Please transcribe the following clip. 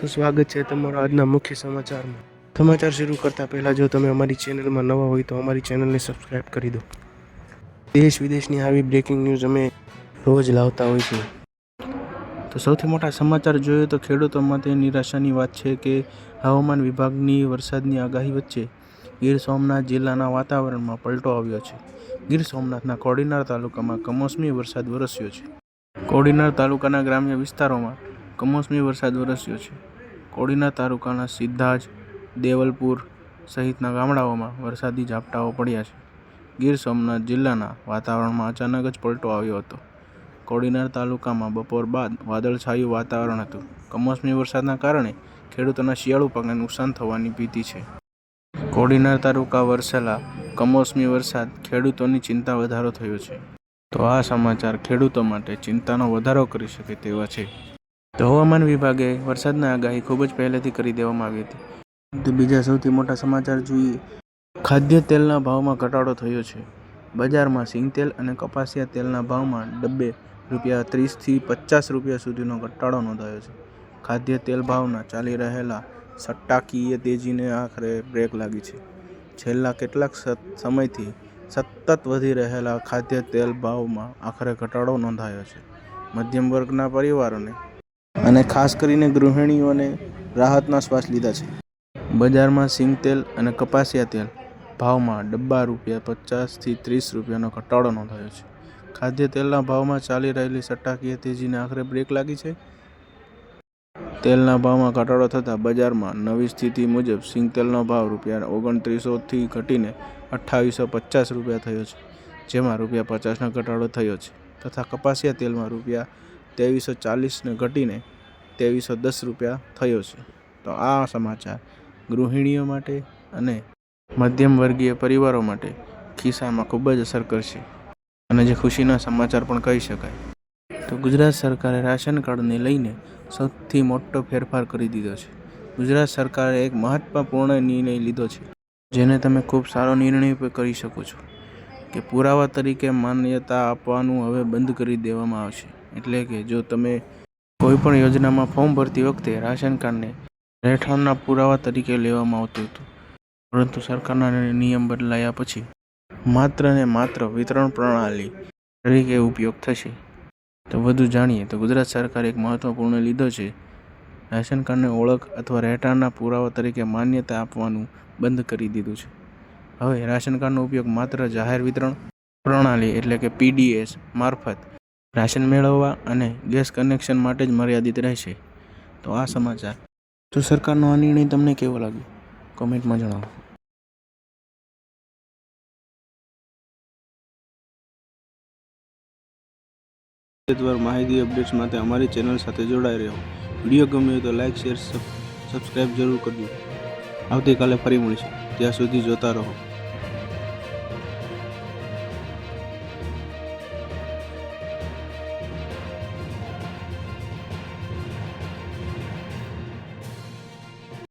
તો સ્વાગત છે તમારા આજના મુખ્ય સમાચારમાં. સમાચાર શરૂ કરતા પહેલાં જો તમે અમારી ચેનલમાં નવા હોય તો અમારી ચેનલને સબસ્ક્રાઈબ કરી દો. દેશ વિદેશની આવી બ્રેકિંગ ન્યૂઝ અમે રોજ લાવતા હોય છે. તો સૌથી મોટા સમાચાર જોઈએ તો ખેડૂતો માટે નિરાશાની વાત છે કે હવામાન વિભાગની વરસાદની આગાહી વચ્ચે ગીર સોમનાથ જિલ્લાના વાતાવરણમાં પલટો આવ્યો છે. ગીર સોમનાથના કોડીનાર તાલુકામાં કમોસમી વરસાદ વરસ્યો છે. કોડીનાર તાલુકાના ગ્રામ્ય વિસ્તારોમાં કમોસમી વરસાદ વરસ્યો છે. કોડીનાર તાલુકાના સિદ્ધાજ, દેવલપુર સહિતના ગામડાઓમાં વરસાદી ઝાપટાઓ પડ્યા છે. ગીર સોમનાથ જિલ્લાના વાતાવરણમાં અચાનક જ પલટો આવ્યો હતો. કોડીનાર તાલુકામાં બપોર બાદ વાદળછાયું વાતાવરણ હતું. કમોસમી વરસાદના કારણે ખેડૂતોના શિયાળુ પાકને નુકસાન થવાની ભીતિ છે. કોડીનાર તાલુકા વરસેલા કમોસમી વરસાદ ખેડૂતોની ચિંતા વધારો થયો છે. તો આ સમાચાર ખેડૂતો માટે ચિંતાનો વધારો કરી શકે તેવા છે. તો હવામાન વિભાગે વરસાદની આગાહી ખૂબ જ પહેલેથી કરી દેવામાં આવી હતી. તો બીજા સૌથી મોટા સમાચાર જોઈએ. ખાદ્ય તેલના ભાવમાં ઘટાડો થયો છે. બજારમાં સિંગતેલ અને કપાસિયા તેલના ભાવમાં ડબ્બે રૂપિયા ત્રીસથી પચાસ રૂપિયા સુધીનો ઘટાડો નોંધાયો છે. ખાદ્ય તેલ ભાવના ચાલી રહેલા સટ્ટાકીય તેજીને આખરે બ્રેક લાગી છે. છેલ્લા કેટલાક સમયથી સતત વધી રહેલા ખાદ્ય તેલ ભાવમાં આખરે ઘટાડો નોંધાયો છે. મધ્યમ વર્ગના પરિવારોને અને ખાસ કરીને ગૃહિણીઓને રાહતના શ્વાસ લીધા છે. બજારમાં સિંગ તેલ અને કપાસિયા તેલ ભાવમાં ડબ્બા રૂપિયા પચાસથી ત્રીસ રૂપિયાનો ઘટાડો નોંધાયો છે. ખાદ્ય તેલના ભાવમાં ચાલી રહેલી સટ્ટાકીય તેજીને આખરે બ્રેક લાગી છે. તેલના ભાવમાં ઘટાડો થતાં બજારમાં નવી સ્થિતિ મુજબ સિંગ તેલનો ભાવ રૂપિયા ઓગણત્રીસોથી ઘટીને અઠ્ઠાવીસો પચાસ રૂપિયા થયો છે, જેમાં રૂપિયા પચાસનો ઘટાડો થયો છે, તથા કપાસિયા તેલમાં રૂપિયા ત્રેવીસો ચાલીસને ઘટીને ત્રેવીસો દસ રૂપિયા થયો છે. તો આ સમાચાર ગૃહિણીઓ માટે અને મધ્યમ વર્ગીય પરિવારો માટે ખિસ્સામાં ખૂબ જ અસર કરશે અને જે ખુશીના સમાચાર પણ કહી શકાય. તો ગુજરાત સરકારે રાશન કાર્ડને લઈને સૌથી મોટો ફેરફાર કરી દીધો છે. ગુજરાત સરકારે એક મહત્વપૂર્ણ નિર્ણય લીધો છે, જેને તમે ખૂબ સારો નિર્ણય કરી શકો છો, કે પુરાવા તરીકે માન્યતા આપવાનું હવે બંધ કરી દેવામાં આવશે. એટલે કે જો તમે કોઈપણ યોજનામાં ફોર્મ ભરતી વખતે રાશન કાર્ડને રહેઠાણના પુરાવા તરીકે લેવામાં આવતું હતું, પરંતુ સરકારના નિયમ બદલાયા પછી માત્ર ને માત્ર વિતરણ પ્રણાલી તરીકે ઉપયોગ થશે. તો વધુ જાણીએ તો ગુજરાત સરકારે એક મહત્વપૂર્ણ લીધો છે. રાશન કાર્ડને ઓળખ અથવા રહેઠાણના પુરાવા તરીકે માન્યતા આપવાનું બંધ કરી દીધું છે. હવે રાશન કાર્ડનો ઉપયોગ માત્ર જાહેર વિતરણ પ્રણાલી એટલે કે પીડીએસ મારફત રાશન મેળવવા અને ગેસ કનેક્શન માટે જ મર્યાદિત રહેશે. તો આ સમાચાર. તો સરકારનો આ નિર્ણય તમને કેવો લાગ્યો? કોમેન્ટમાં જણાવો. વિગતવાર માહિતી અપડેટ્સ માટે અમારી ચેનલ સાથે જોડાઈ રહ્યો વીડિયો ગમ્યો તો લાઇક શેર સબસ્ક્રાઈબ જરૂર કરજો. આવતીકાલે ફરી મળીશું. ત્યાં સુધી જોતા રહો.